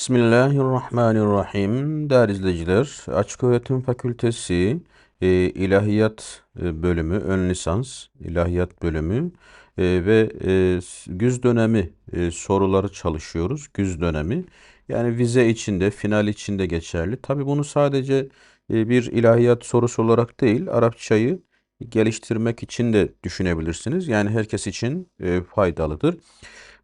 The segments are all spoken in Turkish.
Bismillahirrahmanirrahim. Değerli izleyiciler, Açık Öğretim Fakültesi e, İlahiyat e, bölümü, ön lisans İlahiyat bölümü e, ve e, güz dönemi e, soruları çalışıyoruz. Güz dönemi. Yani vize içinde, final içinde geçerli. Tabii bunu sadece e, bir ilahiyat sorusu olarak değil, Arapçayı geliştirmek için de düşünebilirsiniz. Yani herkes için e, faydalıdır.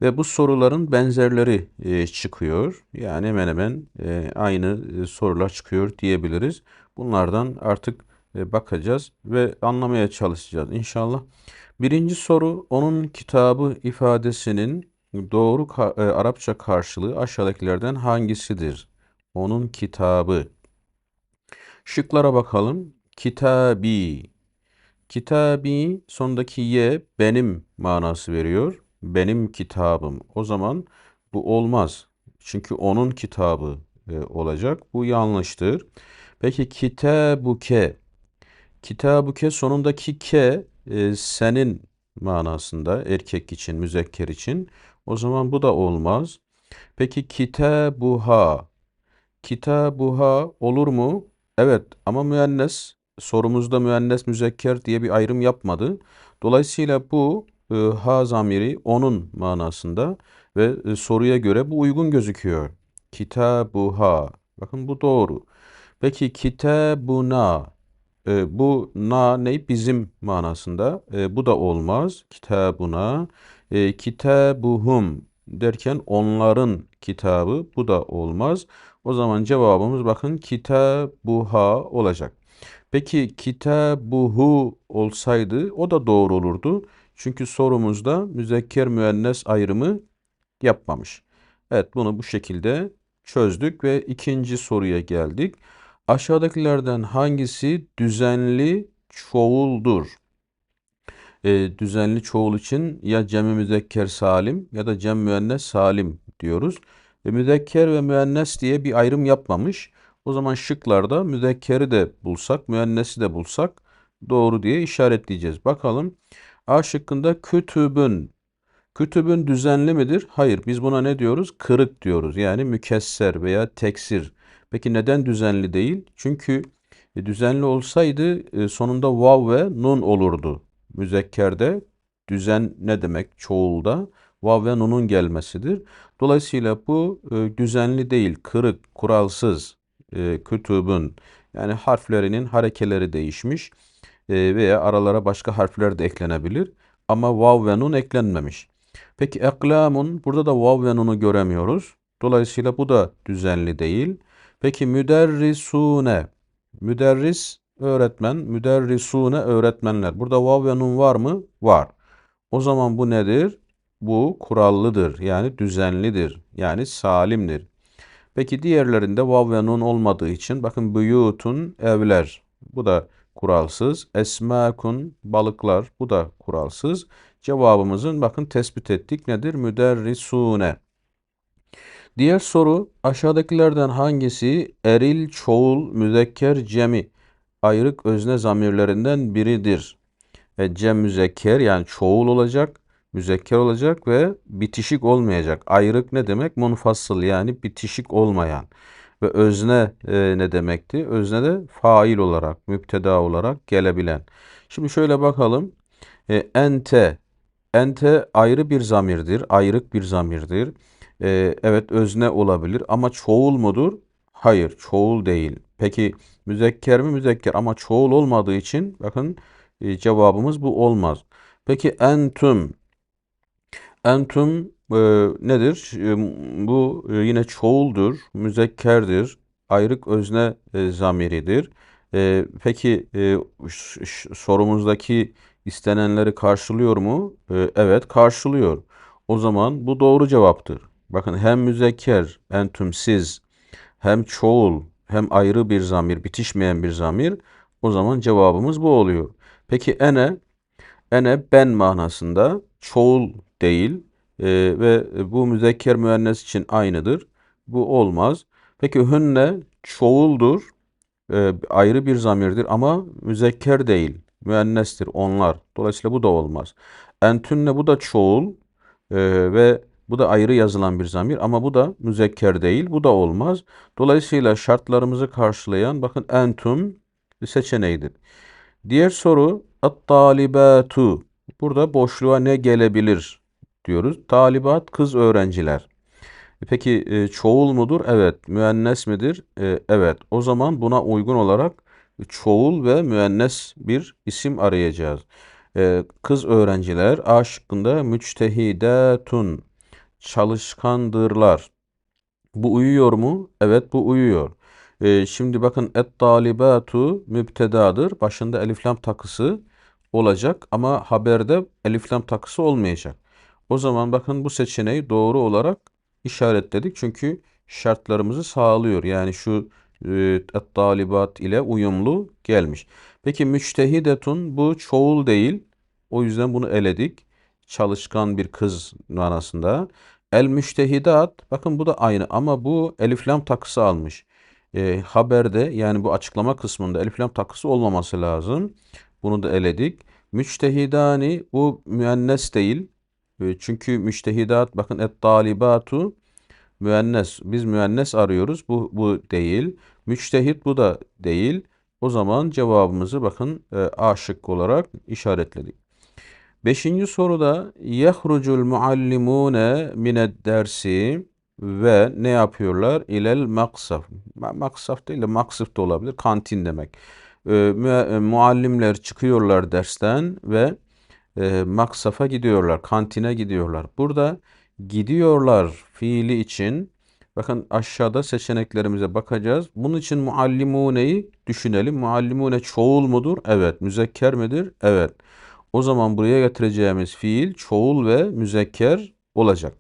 Ve bu soruların benzerleri e, çıkıyor. Yani hemen hemen e, aynı e, sorular çıkıyor diyebiliriz. Bunlardan artık e, bakacağız ve anlamaya çalışacağız inşallah. Birinci soru onun kitabı ifadesinin doğru ka- e, Arapça karşılığı aşağıdakilerden hangisidir? Onun kitabı. Şıklara bakalım. Kitabi. Kitabi sondaki ye benim manası veriyor benim kitabım. O zaman bu olmaz. Çünkü onun kitabı e, olacak. Bu yanlıştır. Peki kitabuke. Kitabuke sonundaki ke e, senin manasında erkek için, müzekker için. O zaman bu da olmaz. Peki kitabuha. Kitabuha olur mu? Evet ama müennes sorumuzda müennes müzekker diye bir ayrım yapmadı. Dolayısıyla bu e, ha zamiri onun manasında ve e, soruya göre bu uygun gözüküyor. Kitabuha. Bakın bu doğru. Peki kitabuna. E, bu na ne? Bizim manasında. E, bu da olmaz. Kitabuna. E, kitabuhum derken onların kitabı. Bu da olmaz. O zaman cevabımız bakın kitabuha olacak. Peki kitabuhu olsaydı o da doğru olurdu. Çünkü sorumuzda müzekker müennes ayrımı yapmamış. Evet bunu bu şekilde çözdük ve ikinci soruya geldik. Aşağıdakilerden hangisi düzenli çoğuldur? E, düzenli çoğul için ya cem müzekker salim ya da cem müennes salim diyoruz. Ve müzekker ve müennes diye bir ayrım yapmamış. O zaman şıklarda müzekkeri de bulsak, müennesi de bulsak doğru diye işaretleyeceğiz. Bakalım. A şıkkında kütübün. Kütübün düzenli midir? Hayır. Biz buna ne diyoruz? Kırık diyoruz. Yani mükesser veya teksir. Peki neden düzenli değil? Çünkü e, düzenli olsaydı e, sonunda vav ve nun olurdu. Müzekkerde düzen ne demek? Çoğulda vav ve nunun gelmesidir. Dolayısıyla bu e, düzenli değil, kırık, kuralsız, kütübün yani harflerinin harekeleri değişmiş. E, veya aralara başka harfler de eklenebilir. Ama vav ve nun eklenmemiş. Peki eklamun burada da vav ve nunu göremiyoruz. Dolayısıyla bu da düzenli değil. Peki müderrisune. Müderris öğretmen, müderrisune öğretmenler. Burada vav ve nun var mı? Var. O zaman bu nedir? Bu kurallıdır. Yani düzenlidir. Yani salimdir. Peki diğerlerinde vav ve nun olmadığı için bakın buyutun evler. Bu da kuralsız. Esmakun balıklar bu da kuralsız. Cevabımızın bakın tespit ettik nedir? Müderrisune. Diğer soru aşağıdakilerden hangisi eril çoğul müzekker cemi ayrık özne zamirlerinden biridir? E, cem müzekker yani çoğul olacak, müzekker olacak ve bitişik olmayacak. Ayrık ne demek? Munfasıl yani bitişik olmayan. Ve özne e, ne demekti? Özne de fail olarak, müpteda olarak gelebilen. Şimdi şöyle bakalım. E, ente. Ente ayrı bir zamirdir. Ayrık bir zamirdir. E, evet özne olabilir ama çoğul mudur? Hayır çoğul değil. Peki müzekker mi? Müzekker ama çoğul olmadığı için bakın e, cevabımız bu olmaz. Peki entüm. Entüm e, nedir? E, bu e, yine çoğuldur, müzekkerdir, ayrık özne e, zamiridir. E, peki e, sorumuzdaki istenenleri karşılıyor mu? E, evet karşılıyor. O zaman bu doğru cevaptır. Bakın hem müzekker, entüm siz, hem çoğul, hem ayrı bir zamir, bitişmeyen bir zamir. O zaman cevabımız bu oluyor. Peki ene, ene ben manasında çoğul değil, e, ve bu müzekker müennes için aynıdır. Bu olmaz. Peki hünne çoğuldur. E, ayrı bir zamirdir ama müzekker değil. Müennestir onlar. Dolayısıyla bu da olmaz. Entünne bu da çoğul e, ve Bu da ayrı yazılan bir zamir ama bu da müzekker değil. Bu da olmaz. Dolayısıyla şartlarımızı karşılayan bakın entum seçeneğidir. Diğer soru at-talibatu. Burada boşluğa ne gelebilir diyoruz. Talibat kız öğrenciler. E Peki e, çoğul mudur? Evet. Müennes midir? E, evet. O zaman buna uygun olarak çoğul ve müennes bir isim arayacağız. Kız öğrenciler A şıkkında müçtehidetun çalışkandırlar. Bu uyuyor mu? Evet bu uyuyor. Şimdi bakın et talibatu mübtedadır. Başında elif lam takısı olacak ama haberde elif lam takısı olmayacak. O zaman bakın bu seçeneği doğru olarak işaretledik. Çünkü şartlarımızı sağlıyor. Yani şu e, talibat ile uyumlu gelmiş. Peki müçtehidetun bu çoğul değil. O yüzden bunu eledik. Çalışkan bir kız manasında. El müştehidat bakın bu da aynı ama bu elif lam takısı almış. E, haberde yani bu açıklama kısmında elif lam takısı olmaması lazım. Bunu da eledik. Müçtehidani bu müennes değil. E, çünkü müştehidat bakın et talibatu müennes. Biz müennes arıyoruz. Bu bu değil. Müçtehit bu da değil. O zaman cevabımızı bakın e, A şıkkı olarak işaretledik. Beşinci soruda yehrucul muallimune mined dersi ve ne yapıyorlar? İlel maksaf. Maksaf değil de maksıf da olabilir. Kantin demek. E, e, muallimler çıkıyorlar dersten ve e, maksafa gidiyorlar. Kantine gidiyorlar. Burada gidiyorlar fiili için bakın aşağıda seçeneklerimize bakacağız. Bunun için muallimune'yi düşünelim. Muallimune çoğul mudur? Evet. Müzekker midir? Evet. O zaman buraya getireceğimiz fiil çoğul ve müzekker olacak.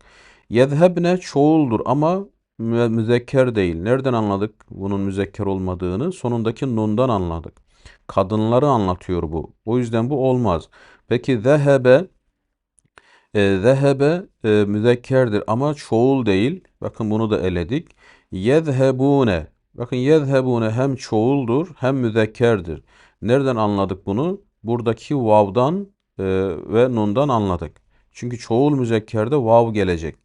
Yezhebne çoğuldur ama müzekker değil. Nereden anladık bunun müzekker olmadığını? Sonundaki nundan anladık. Kadınları anlatıyor bu. O yüzden bu olmaz. Peki zehebe e, zehebe e, müzekkerdir ama çoğul değil. Bakın bunu da eledik. Yezhebune. Bakın yezhebune hem çoğuldur hem müzekkerdir. Nereden anladık bunu? Buradaki vav'dan e, ve nundan anladık. Çünkü çoğul müzekkerde vav gelecek.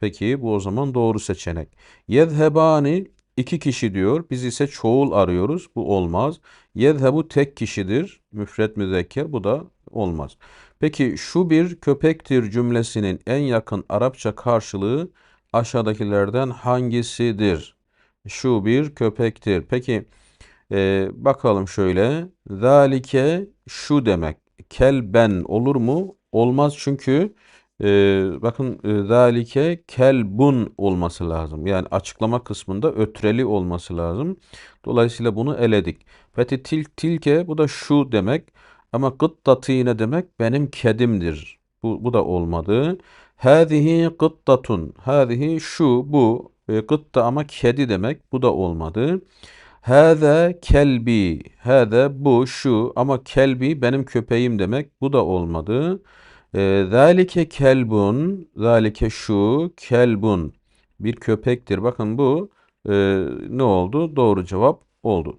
Peki bu o zaman doğru seçenek. Yezhebani iki kişi diyor. Biz ise çoğul arıyoruz. Bu olmaz. Yezhebu tek kişidir. Müfret müzekker. Bu da olmaz. Peki şu bir köpektir cümlesinin en yakın Arapça karşılığı aşağıdakilerden hangisidir? Şu bir köpektir. Peki e, bakalım şöyle. Zalike şu demek. Kelben olur mu? Olmaz çünkü e, bakın e, zalike kelbun olması lazım. Yani açıklama kısmında ötreli olması lazım. Dolayısıyla bunu eledik. Peki til, tilke bu da şu demek. Ama gıttatine demek benim kedimdir. Bu, bu da olmadı. Hâzihi gıttatun. Hâzihi şu bu. E, gıtta ama kedi demek. Bu da olmadı. Hâze kelbi. Hâze bu şu ama kelbi benim köpeğim demek. Bu da olmadı. E, zalike kelbun. Zalike şu kelbun. Bir köpektir. Bakın bu e, ne oldu? Doğru cevap oldu.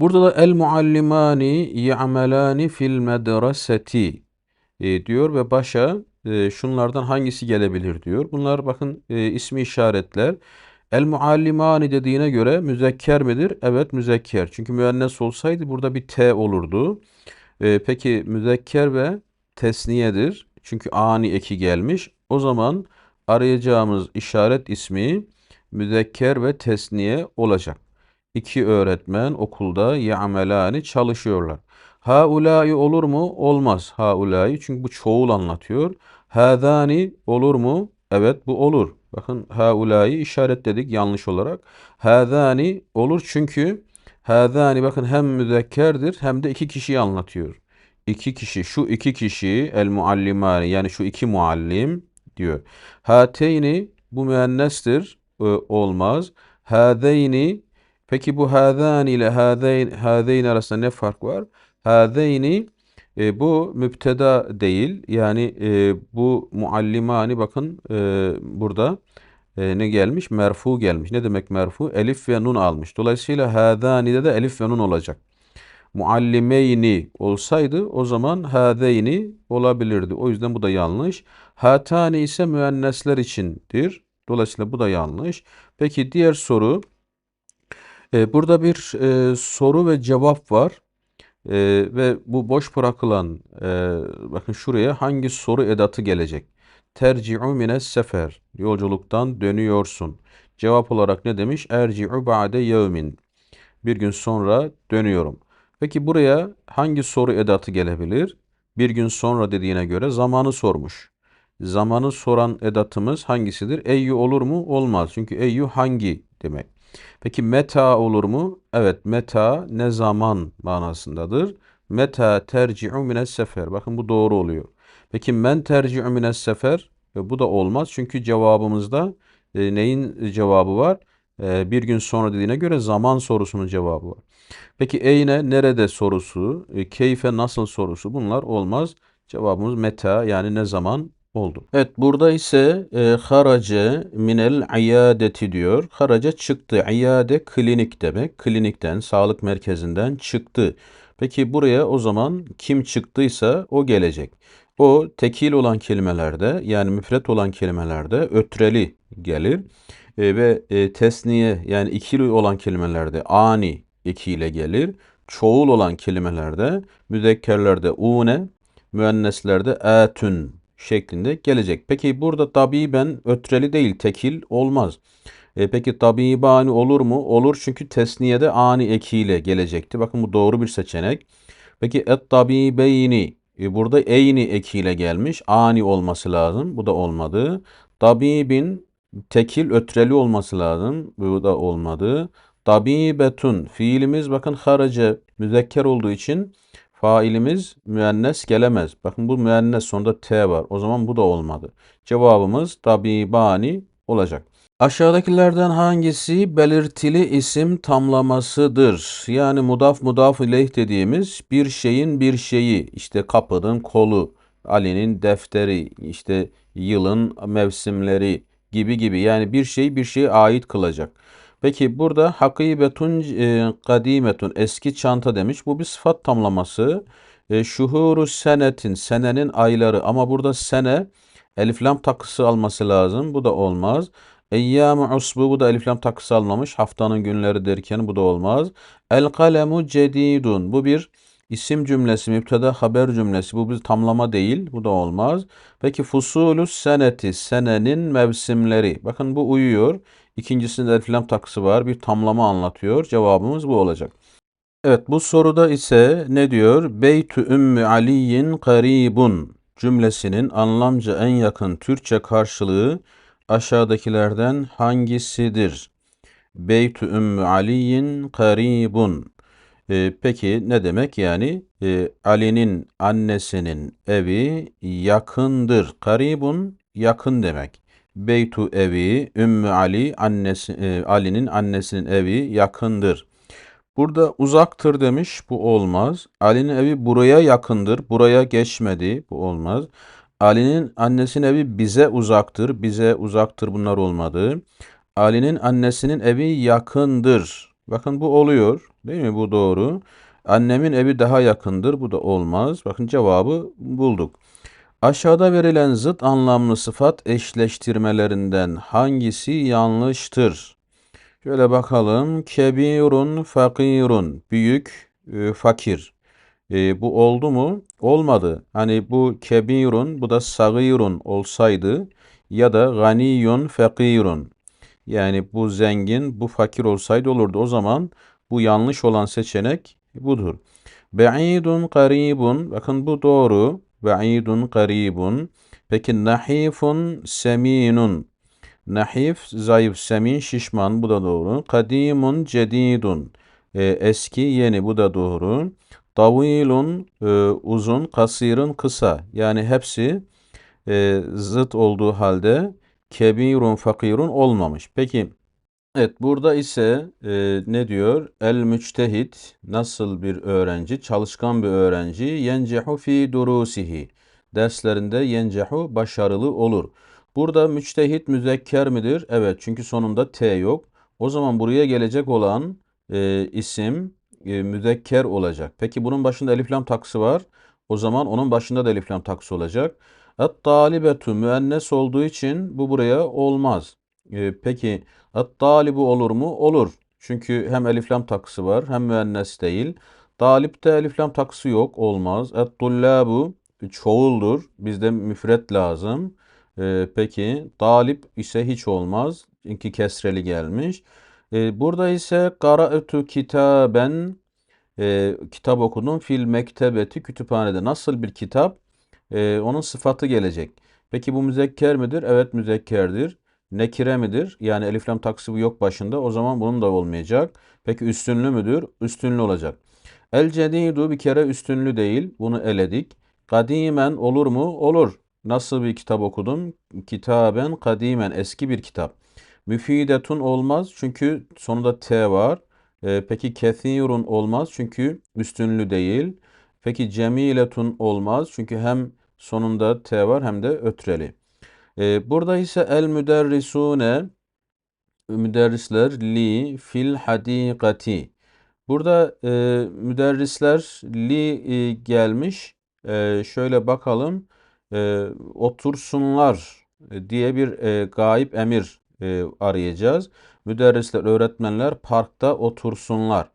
Burada da el muallimani ya'melani fil medreseti e, diyor ve başa e, şunlardan hangisi gelebilir diyor. Bunlar bakın e, ismi işaretler. El muallimani dediğine göre müzekker midir? Evet müzekker. Çünkü müennes olsaydı burada bir T olurdu. E, peki müzekker ve tesniyedir. Çünkü ani eki gelmiş. O zaman arayacağımız işaret ismi müzekker ve tesniye olacak. İki öğretmen okulda ya'melani çalışıyorlar. Haulâi olur mu? Olmaz. Haulâi çünkü bu çoğul anlatıyor. Hâzâni olur mu? Evet bu olur. Bakın haulâi işaretledik yanlış olarak. Hâzâni olur çünkü hâzâni bakın hem müzekkerdir hem de iki kişiyi anlatıyor. İki kişi şu iki kişi el muallimani yani şu iki muallim diyor. Hateyni bu müennestir. Olmaz. Hâzeyni Peki bu hâzâni ile hâzeyn, hâzeyn arasında ne fark var? Hâzeyni e, bu müpteda değil. Yani e, bu muallimani bakın e, burada e, ne gelmiş? Merfu gelmiş. Ne demek merfu? Elif ve nun almış. Dolayısıyla hâzâni'de de elif ve nun olacak. muallimeyni olsaydı o zaman hâzeyni olabilirdi. O yüzden bu da yanlış. Hatani ise müennesler içindir. Dolayısıyla bu da yanlış. Peki diğer soru. E, burada bir e, soru ve cevap var. E, ve bu boş bırakılan e, bakın şuraya hangi soru edatı gelecek? Terci'u mines sefer. Yolculuktan dönüyorsun. Cevap olarak ne demiş? Erci'u ba'de yevmin. Bir gün sonra dönüyorum. Peki buraya hangi soru edatı gelebilir? Bir gün sonra dediğine göre zamanı sormuş. Zamanı soran edatımız hangisidir? Eyyü olur mu? Olmaz. Çünkü eyyü hangi demek. Peki meta olur mu? Evet meta ne zaman manasındadır. Meta terci'u mines sefer. Bakın bu doğru oluyor. Peki men terci'u mines sefer? E, bu da olmaz. Çünkü cevabımızda e, neyin cevabı var? E, bir gün sonra dediğine göre zaman sorusunun cevabı var. Peki eyne nerede sorusu, e, keyfe nasıl sorusu bunlar olmaz. Cevabımız meta yani ne zaman oldu. Evet burada ise e, harace minel iyadeti diyor. Harace çıktı. İyade klinik demek. Klinikten, sağlık merkezinden çıktı. Peki buraya o zaman kim çıktıysa o gelecek. O tekil olan kelimelerde yani müfret olan kelimelerde ötreli gelir. E, ve e, tesniye yani ikili olan kelimelerde ani ile gelir. Çoğul olan kelimelerde müzekkerlerde une, müenneslerde etün şeklinde gelecek. Peki burada tabiben ötreli değil tekil olmaz. E peki tabibani olur mu? Olur çünkü tesniyede ani ekiyle gelecekti. Bakın bu doğru bir seçenek. Peki et tabibeyni e burada eyni ekiyle gelmiş. Ani olması lazım. Bu da olmadı. Tabibin tekil ötreli olması lazım. Bu da olmadı. Tabibetun fiilimiz bakın harace müzekker olduğu için failimiz müennes gelemez. Bakın bu müennes sonunda T var. O zaman bu da olmadı. Cevabımız tabibani olacak. Aşağıdakilerden hangisi belirtili isim tamlamasıdır? Yani mudaf mudaf ileyh dediğimiz bir şeyin bir şeyi, işte kapının kolu, Ali'nin defteri, işte yılın mevsimleri gibi gibi. Yani bir şey bir şeye ait kılacak. Peki burada hakibetun e, kadimetun eski çanta demiş. Bu bir sıfat tamlaması. E, şuhuru senetin senenin ayları ama burada sene eliflam takısı alması lazım. Bu da olmaz. Eyyâmu usbu bu da eliflam takısı almamış. Haftanın günleri derken bu da olmaz. El kalemu cedidun bu bir isim cümlesi, müpteda haber cümlesi. Bu bir tamlama değil. Bu da olmaz. Peki fusulü seneti senenin mevsimleri. Bakın bu uyuyor. İkincisinde elif lam takısı var. Bir tamlama anlatıyor. Cevabımız bu olacak. Evet bu soruda ise ne diyor? Beytü Ümmü Aliyin karibun cümlesinin anlamca en yakın Türkçe karşılığı aşağıdakilerden hangisidir? Beytü Ümmü Aliyin karibun. Ee, peki ne demek yani? Ee, Ali'nin annesinin evi yakındır. Karibun yakın demek. Beytu evi, Ümmü Ali, annesi, e, Ali'nin annesinin evi yakındır. Burada uzaktır demiş, bu olmaz. Ali'nin evi buraya yakındır, buraya geçmedi, bu olmaz. Ali'nin annesinin evi bize uzaktır, bize uzaktır bunlar olmadı. Ali'nin annesinin evi yakındır. Bakın bu oluyor, değil mi? Bu doğru. Annemin evi daha yakındır, bu da olmaz. Bakın cevabı bulduk. Aşağıda verilen zıt anlamlı sıfat eşleştirmelerinden hangisi yanlıştır? Şöyle bakalım. Kebirun, fakirun. Büyük, e, fakir. E, bu oldu mu? Olmadı. Hani bu kebirun, bu da sagirun olsaydı ya da ganiyun, fakirun. Yani bu zengin, bu fakir olsaydı olurdu. O zaman bu yanlış olan seçenek budur. Be'idun, karibun. Bakın bu doğru. Ba'idun karibun. Peki nahifun seminun. Nahif, zayıf, semin, şişman. Bu da doğru. Kadimun, cedidun. E, eski, yeni. Bu da doğru. Tavilun, e, uzun. Kasirun, kısa. Yani hepsi e, zıt olduğu halde kebirun, fakirun olmamış. Peki Evet burada ise e, ne diyor? El müçtehit nasıl bir öğrenci? Çalışkan bir öğrenci. Yencehu fi durusihi. Derslerinde yencehu başarılı olur. Burada müçtehit müzekker midir? Evet çünkü sonunda T yok. O zaman buraya gelecek olan e, isim e, müzekker olacak. Peki bunun başında elif lam taksı var. O zaman onun başında da elif lam taksı olacak. Et-talibetu müennes olduğu için bu buraya olmaz. E, peki et-talibu olur mu? Olur. Çünkü hem elif lam takısı var hem müennes değil. Talipte elif lam takısı yok. Olmaz. Et-tullabu çoğuldur. Bizde müfret lazım. E, peki talip ise hiç olmaz. Çünkü kesreli gelmiş. E, burada ise qara'tu kitaben e, kitap okudum fil mektebeti kütüphanede. Nasıl bir kitap? E, onun sıfatı gelecek. Peki bu müzekker midir? Evet müzekkerdir. Nekire midir? Yani elif lam taksibi yok başında. O zaman bunun da olmayacak. Peki üstünlü müdür? Üstünlü olacak. El cedidu bir kere üstünlü değil. Bunu eledik. Kadimen olur mu? Olur. Nasıl bir kitap okudum? Kitaben kadimen eski bir kitap. Müfidetun olmaz çünkü sonunda T var. Ee, peki kethirun olmaz çünkü üstünlü değil. Peki cemiletun olmaz çünkü hem sonunda T var hem de ötreli. Ee, burada ise el müderrisune müderrisler li fil hadikati. Burada e, müderrisler li e, gelmiş. E, şöyle bakalım. E, otursunlar diye bir e, gayip emir e, arayacağız. Müderrisler, öğretmenler parkta otursunlar.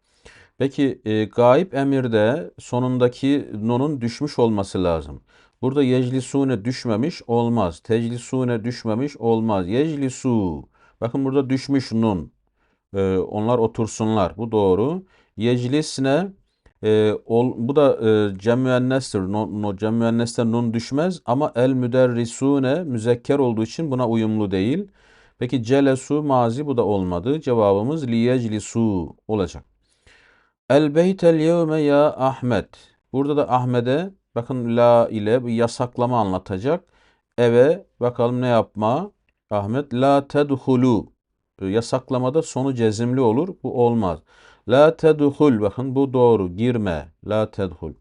Peki e, gayip emirde sonundaki nunun düşmüş olması lazım. Burada yeclisune düşmemiş olmaz. Teclisune düşmemiş olmaz. Yeclisu. Bakın burada düşmüş nun. E, onlar otursunlar. Bu doğru. Yeclisne e, ol, bu da e, cem müennestir. No, no, cem müennes'te nun düşmez ama el müderrisune müzekker olduğu için buna uyumlu değil. Peki celesu mazi bu da olmadı. Cevabımız liyeclisu olacak. El beytel yevme ya Ahmet. Burada da Ahmet'e bakın la ile bir yasaklama anlatacak. Eve bakalım ne yapma? Ahmet la tedhulu. Yasaklamada sonu cezimli olur. Bu olmaz. La tedhul bakın bu doğru. Girme. La tedhul.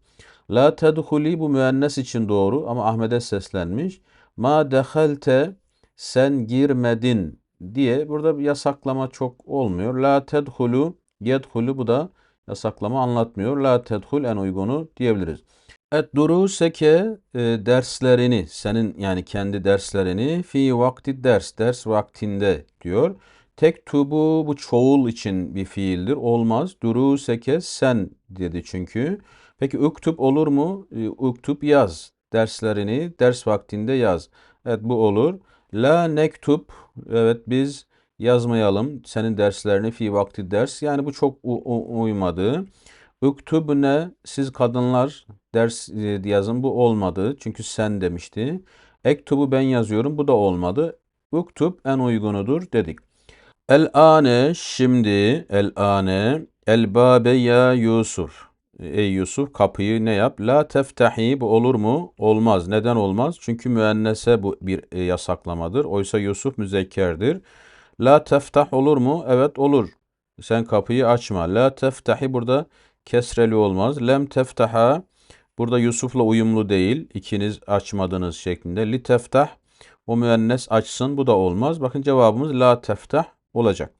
La tedhuli bu müennes için doğru ama Ahmet'e seslenmiş. Ma dehalte sen girmedin diye burada bir yasaklama çok olmuyor. La tedhulu yedhulu bu da yasaklama anlatmıyor. La tedhul en uygunu diyebiliriz. Et duruseke e, derslerini senin yani kendi derslerini fi vakti ders ders vaktinde diyor. Tek tubu bu çoğul için bir fiildir. Olmaz. Duruseke sen dedi çünkü. Peki uktub olur mu? E, uktub yaz. Derslerini ders vaktinde yaz. Evet bu olur. La nektub. Evet biz yazmayalım senin derslerini fi vakti ders. Yani bu çok uymadı. Uktubne siz kadınlar ders e, yazın bu olmadı. Çünkü sen demişti. Ektubu ben yazıyorum bu da olmadı. Uktub en uygunudur dedik. El ane şimdi el ane el babe ya Yusuf. Ey Yusuf kapıyı ne yap? La teftahi bu olur mu? Olmaz. Neden olmaz? Çünkü müennese bu bir e, yasaklamadır. Oysa Yusuf müzekkerdir. La teftah olur mu? Evet olur. Sen kapıyı açma. La teftahi burada kesreli olmaz. Lem teftaha burada Yusuf'la uyumlu değil. İkiniz açmadınız şeklinde. Li teftah o müennes açsın. Bu da olmaz. Bakın cevabımız la teftah olacak.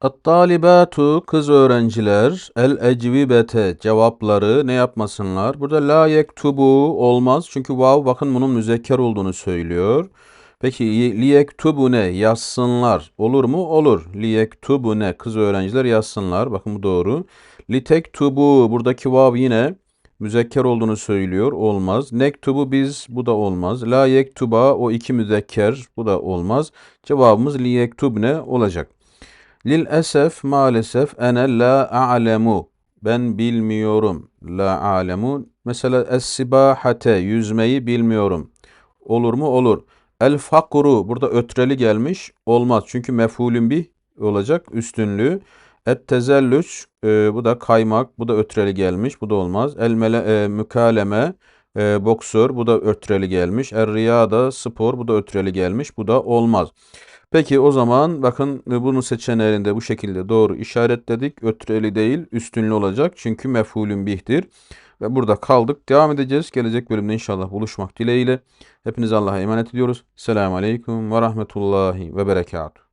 At-talibatu kız öğrenciler el ecvibete cevapları ne yapmasınlar? Burada la yektubu olmaz çünkü vav bakın bunun müzekker olduğunu söylüyor. Peki liyektubune yazsınlar olur mu? Olur. Liyektubune kız öğrenciler yazsınlar. Bakın bu doğru. Litektubu buradaki vav yine müzekker olduğunu söylüyor. Olmaz. Nektubu biz bu da olmaz. La yektuba o iki müzekker bu da olmaz. Cevabımız liyektubne olacak. Lil esef maalesef ene la a'lemu. Ben bilmiyorum. La a'lemu. Mesela es-sibahate yüzmeyi bilmiyorum. Olur mu? Olur. El fakru burada ötreli gelmiş. Olmaz. Çünkü mef'ulün bir olacak üstünlüğü. Et tezellüç e, bu da kaymak. Bu da ötreli gelmiş. Bu da olmaz. El mele, e, mükaleme e, boksör. Bu da ötreli gelmiş. Er riyada spor. Bu da ötreli gelmiş. Bu da olmaz. Peki o zaman bakın e, bunun seçeneğinde bu şekilde doğru işaretledik. Ötreli değil üstünlü olacak. Çünkü mef'ulün bihtir. Ve burada kaldık. Devam edeceğiz. Gelecek bölümde inşallah buluşmak dileğiyle. Hepinize Allah'a emanet ediyoruz. Selamun Aleyküm ve Rahmetullahi ve Berekatuhu.